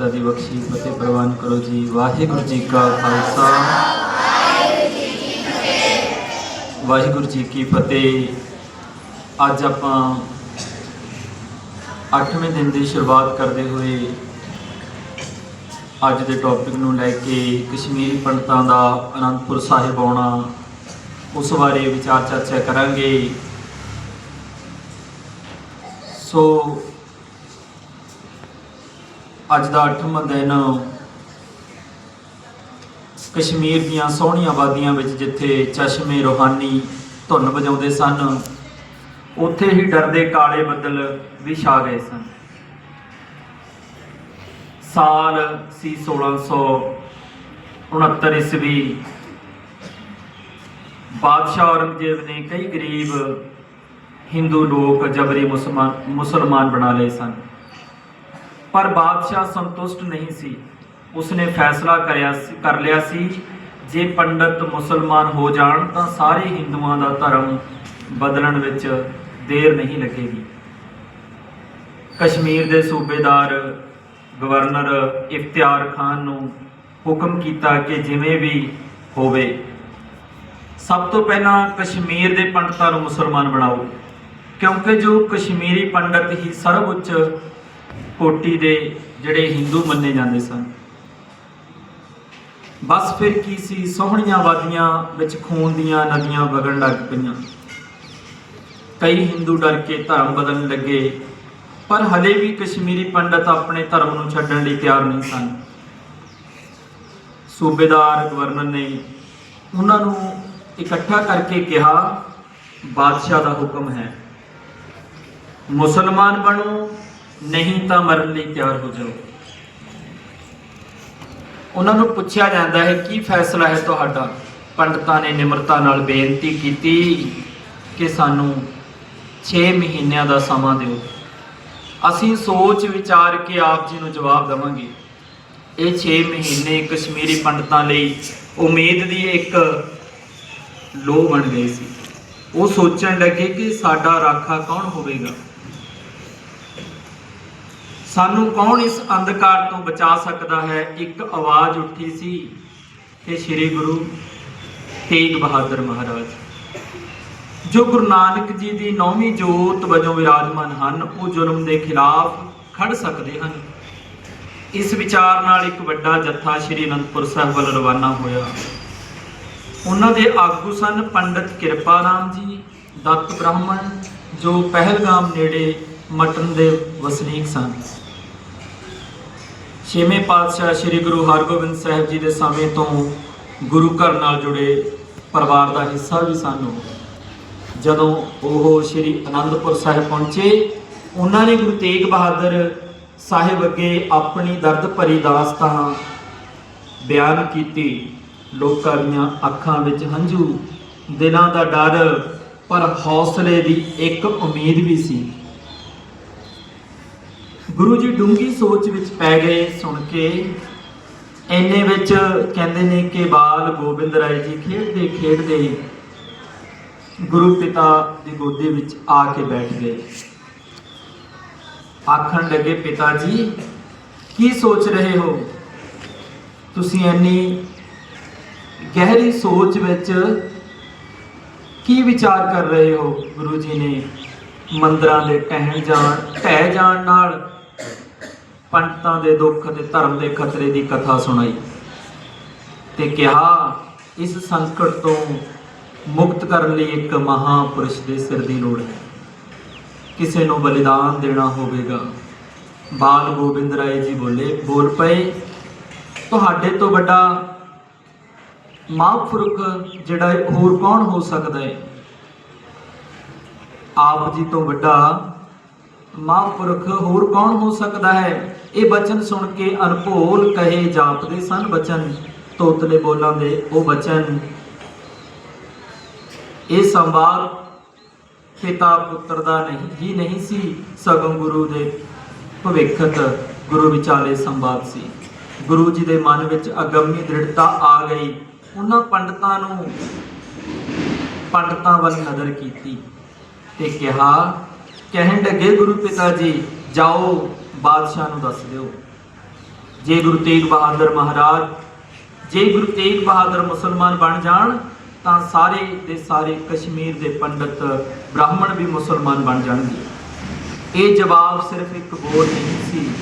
ਪਿਤਾ ਦੀ ਬਖਸ਼ੀ ਫਤਿਹ ਪ੍ਰਵਾਨ ਕਰੋ ਜੀ। ਵਾਹਿਗੁਰੂ ਜੀ ਕਾ ਖਾਲਸਾ। ਵਾਹਿਗੁਰੂ ਜੀ ਕੀ ਫਤਿਹ। ਅੱਜ ਆਪਾਂ 8ਵੇਂ ਦਿਨ ਦੀ ਸ਼ੁਰੂਆਤ ਕਰਦੇ ਹੋਏ ਅੱਜ ਦੇ ਟੌਪਿਕ ਨੂੰ ਲੈ ਕੇ ਕਸ਼ਮੀਰੀ ਪੰਡਤਾਂ ਦਾ ਅਨੰਦਪੁਰ ਸਾਹਿਬ ਆਉਣਾ, ਉਸ ਬਾਰੇ ਵਿਚਾਰ ਚਰਚਾ ਕਰਾਂਗੇ। ਸੋ ਅੱਜ ਦਾ 8ਵਾਂ ਦਿਨ ਕਸ਼ਮੀਰ ਦੀਆਂ ਸੋਹਣੀਆਂ ਵਾਦੀਆਂ ਵਿੱਚ ਜਿੱਥੇ ਚਸ਼ਮੇ, ਰੋਹਾਨੀ, ਧੁੰਨ ਵਜਾਉਂਦੇ ਸਨ, ਉੱਥੇ ਹੀ ਡਰਦੇ ਕਾਲੇ ਬੱਦਲ ਵੀ ਛਾ ਗਏ ਸਨ। ਸਾਲ ਸੀ 1669 ਈਸਵੀ। ਬਾਦਸ਼ਾਹ ਔਰੰਗਜ਼ੇਬ ਨੇ ਕਈ ਗਰੀਬ ਹਿੰਦੂ ਲੋਕ ਜਬਰੀ ਮੁਸਲਮਾਨ ਮੁਸਲਮਾਨ ਬਣਾ ਲਏ ਸਨ। ਪਰ ਬਾਦਸ਼ਾਹ ਸੰਤੁਸ਼ਟ ਨਹੀਂ ਸੀ। ਉਸਨੇ ਫੈਸਲਾ ਕਰਿਆ ਕਰ ਲਿਆ ਸੀ, ਜੇ ਪੰਡਤ ਮੁਸਲਮਾਨ ਹੋ ਜਾਣ ਤਾਂ ਸਾਰੇ ਹਿੰਦੂਆਂ ਦਾ ਧਰਮ ਬਦਲਣ ਵਿੱਚ ਦੇਰ ਨਹੀਂ ਲੱਗੇਗੀ। ਕਸ਼ਮੀਰ ਦੇ ਸੂਬੇਦਾਰ ਗਵਰਨਰ ਇਫਤਿਆਰ ਖਾਨ ਨੂੰ ਹੁਕਮ ਕੀਤਾ ਕਿ ਜਿਵੇਂ ਵੀ ਹੋਵੇ, ਸਭ ਤੋਂ ਪਹਿਲਾਂ ਕਸ਼ਮੀਰ ਦੇ ਪੰਡਤਾਂ ਨੂੰ ਮੁਸਲਮਾਨ ਬਣਾਓ, ਕਿਉਂਕਿ ਜੋ ਕਸ਼ਮੀਰੀ ਪੰਡਤ ਹੀ ਸਰਵਉੱਚ ਕੋਟੀ ਦੇ ਜਿਹੜੇ ਹਿੰਦੂ ਮੰਨੇ ਜਾਂਦੇ ਸਨ। ਬਸ ਫਿਰ ਕੀ ਸੀ? ਸੋਹਣੀਆਂ ਵਾਦੀਆਂ ਵਿੱਚ ਖੂਨ ਦੀਆਂ ਨਦੀਆਂ ਵਗਣ ਲੱਗ ਪਈਆਂ। ਕਈ ਹਿੰਦੂ ਡਰ ਕੇ ਧਰਮ ਬਦਲਣ ਲੱਗੇ, ਪਰ ਹਲੇ ਵੀ ਕਸ਼ਮੀਰੀ ਪੰਡਤ ਆਪਣੇ ਧਰਮ ਨੂੰ ਛੱਡਣ ਲਈ ਤਿਆਰ ਨਹੀਂ ਸਨ। ਸੂਬੇਦਾਰ ਗਵਰਨਰ ਨੇ ਉਹਨਾਂ ਨੂੰ ਇਕੱਠਾ ਕਰਕੇ ਕਿਹਾ, ਬਾਦਸ਼ਾਹ ਦਾ ਹੁਕਮ ਹੈ। ਮੁਸਲਮਾਨ ਬਣੋ ਨਹੀਂ ਤਾਂ ਮਰਨ ਲਈ ਤਿਆਰ ਹੋ ਜਾਓ। ਉਹਨਾਂ ਨੂੰ ਪੁੱਛਿਆ ਜਾਂਦਾ ਹੈ, ਕੀ ਫੈਸਲਾ ਹੈ ਤੁਹਾਡਾ? ਪੰਡਤਾਂ ਨੇ ਨਿਮਰਤਾ ਨਾਲ ਬੇਨਤੀ ਕੀਤੀ ਕਿ ਸਾਨੂੰ 6 ਮਹੀਨਿਆਂ ਦਾ ਸਮਾਂ ਦਿਓ। ਅਸੀਂ ਸੋਚ ਵਿਚਾਰ ਕੇ ਆਪ ਜੀ ਨੂੰ ਜਵਾਬ ਦੇਵਾਂਗੇ। ਇਹ 6 ਮਹੀਨੇ ਕਸ਼ਮੀਰੀ ਪੰਡਤਾਂ ਲਈ ਉਮੀਦ ਦੀ ਇੱਕ ਲੋ ਬਣ ਗਈ ਸੀ। ਉਹ ਸੋਚਣ ਲੱਗੇ ਕਿ ਸਾਡਾ ਰਾਖਾ ਕੌਣ ਹੋਵੇਗਾ? ਸਾਨੂੰ ਕੌਣ ਇਸ ਅੰਧਕਾਰ ਤੋਂ ਬਚਾ ਸਕਦਾ ਹੈ? ਇੱਕ ਆਵਾਜ਼ ਉੱਠੀ ਸੀ ਕਿ ਸ੍ਰੀ ਗੁਰੂ ਤੇਗ ਬਹਾਦਰ ਮਹਾਰਾਜ। ਜੋ ਗੁਰੂ ਨਾਨਕ ਜੀ ਦੀ ਨੌਵੀਂ ਜੋਤ ਵਜੋਂ ਵਿਰਾਜਮਾਨ ਹਨ, ਉਹ ਜ਼ੁਲਮ ਦੇ ਖਿਲਾਫ ਖੜ ਸਕਦੇ ਹਨ। ਇਸ ਵਿਚਾਰ ਨਾਲ ਇੱਕ ਵੱਡਾ ਜੱਥਾ ਸ੍ਰੀ ਅਨੰਦਪੁਰ ਸਾਹਿਬ ਵੱਲ ਰਵਾਨਾ ਹੋਇਆ। ਉਹਨਾਂ ਦੇ ਆਗੂ ਸਨ ਪੰਡਿਤ ਕਿਰਪਾ ਰਾਮ ਜੀ, ਦੱਤ ਬ੍ਰਾਹਮਣ, ਜੋ ਪਹਿਲਗਾਮ ਨੇੜੇ ਮਟਨ ਦੇ ਵਸਨੀਕ ਸਨ। ਛੇਵੇਂ ਪਾਤਸ਼ਾਹ ਸ੍ਰੀ ਗੁਰੂ ਹਰਗੋਬਿੰਦ ਸਾਹਿਬ ਜੀ ਦੇ ਸਮੇਂ ਤੋਂ ਗੁਰੂ ਘਰ ਨਾਲ ਜੁੜੇ ਪਰਿਵਾਰ ਦਾ ਹਿੱਸਾ ਵੀ ਸਨ ਜਦੋਂ ਉਹ ਸ੍ਰੀ ਅਨੰਦਪੁਰ ਸਾਹਿਬ ਪਹੁੰਚੇ, ਉਹਨਾਂ ਨੇ ਗੁਰੂ ਤੇਗ ਬਹਾਦਰ ਸਾਹਿਬ ਅੱਗੇ ਆਪਣੀ ਦਰਦ ਭਰੀ ਦਾਸਤਾਨ ਬਿਆਨ ਕੀਤੀ। ਲੋਕਾਂ ਦੀਆਂ ਅੱਖਾਂ ਵਿੱਚ ਹੰਝੂ, ਦਿਲਾਂ ਦਾ ਡਰ, ਪਰ ਹੌਸਲੇ ਦੀ ਇੱਕ ਉਮੀਦ ਵੀ ਸੀ। ਗੁਰੂ ਜੀ ਡੂੰਗੀ ਸੋਚ ਵਿੱਚ ਪੈ ਗਏ ਸੁਣ ਕੇ। ਐਨੇ ਵਿੱਚ ਕਹਿੰਦੇ ਨੇ ਕਿ ਬਾਲ ਗੋਬਿੰਦ ਰਾਏ ਜੀ ਖੇਡਦੇ ਖੇਡਦੇ ਗੁਰੂ ਪਿਤਾ ਦੀ ਗੋਦੀ ਵਿੱਚ ਆ ਕੇ ਬੈਠ ਗਏ। ਆਖਣ ਲੱਗੇ, ਪਿਤਾ ਜੀ, ਕੀ ਸੋਚ ਰਹੇ ਹੋ? ਤੁਸੀਂ ਇੰਨੀ ਗਹਿਰੀ ਸੋਚ ਵਿੱਚ ਕੀ ਵਿਚਾਰ ਕਰ ਰਹੇ ਹੋ? ਗੁਰੂ ਜੀ ਨੇ ਮੰਦਰਾਂ ਦੇ ਟਹਿਣ ਜਾਣ, ਢਹਿ ਜਾਣ ਨਾਲ ਪੰਡਤਾਂ ਦੇ ਦੁੱਖ ਤੇ ਧਰਮ ਦੇ ਖਤਰੇ ਦੀ ਕਥਾ ਸੁਣਾਈ ਤੇ ਕਿਹਾ ਇਸ ਸੰਕਟ ਤੋਂ ਮੁਕਤ ਕਰਨ ਲਈ ਇੱਕ ਮਹਾਪੁਰਸ਼ ਦੇ ਸਿਰ ਦੀ ਲੋੜ ਹੈ। ਕਿਸੇ ਨੂੰ ਬਲੀਦਾਨ ਦੇਣਾ ਹੋਵੇਗਾ। ਬਾਲ ਗੋਬਿੰਦ ਰਾਏ ਜੀ ਬੋਲੇ ਬੋਲ ਪਏ ਤੁਹਾਡੇ ਤੋਂ ਵੱਡਾ ਮਹਾਂਪੁਰਖ ਜਿਹੜਾ ਹੈ, ਹੋਰ ਕੌਣ ਹੋ ਸਕਦਾ ਹੈ? ਆਪ ਜੀ ਤੋਂ ਵੱਡਾ ਮਹਾਂਪੁਰਖ ਹੋਰ ਕੌਣ ਹੋ ਸਕਦਾ ਹੈ? ਇਹ ਬਚਨ ਸੁਣ ਕੇ ਅਨਭੋਲ ਕਹੇ, ਜਾਪਦੇ ਸਨ ਬਚਨ, ਤੋਤਲੇ ਬੋਲਾਂ ਦੇ ਉਹ ਬਚਨ। ਇਹ ਸੰਵਾਦ ਪਿਤਾ ਪੁੱਤਰ ਦਾ ਨਹੀਂ, ਹੀ ਨਹੀਂ ਸੀ, ਸਗੋਂ ਗੁਰੂ ਦੇ ਭਵਿੱਖਤ ਗੁਰੂ ਵਿਚਾਲੇ ਸੰਵਾਦ ਸੀ। ਗੁਰੂ ਜੀ ਦੇ ਮਨ ਵਿੱਚ ਅਗੰਮੀ ਦ੍ਰਿੜਤਾ ਆ ਗਈ। ਉਹਨਾਂ ਪੰਡਤਾਂ ਨੂੰ ਪੰਡਤਾਂ ਵੱਲ ਨਜ਼ਰ ਕੀਤੀ ਤੇ ਕਿਹਾ ਕਹਿਣ ਲੱਗੇ, ਗੁਰੂ ਪਿਤਾ ਜੀ, ਜਾਓ, ਬਾਦਸ਼ਾਹ ਨੂੰ ਦੱਸ ਦਿਓ। ਜੇ ਗੁਰੂ ਤੇਗ ਬਹਾਦਰ ਮਹਾਰਾਜ, ਜੇ ਗੁਰੂ ਤੇਗ ਬਹਾਦਰ ਮੁਸਲਮਾਨ ਬਣ ਜਾਣ, ਤਾਂ ਸਾਰੇ ਦੇ ਸਾਰੇ ਕਸ਼ਮੀਰ ਦੇ ਪੰਡਤ ਬ੍ਰਾਹਮਣ ਵੀ ਮੁਸਲਮਾਨ ਬਣ ਜਾਣਗੇ। ਇਹ ਜਵਾਬ ਸਿਰਫ ਇੱਕ ਬੋਲ ਨਹੀਂ ਸੀ।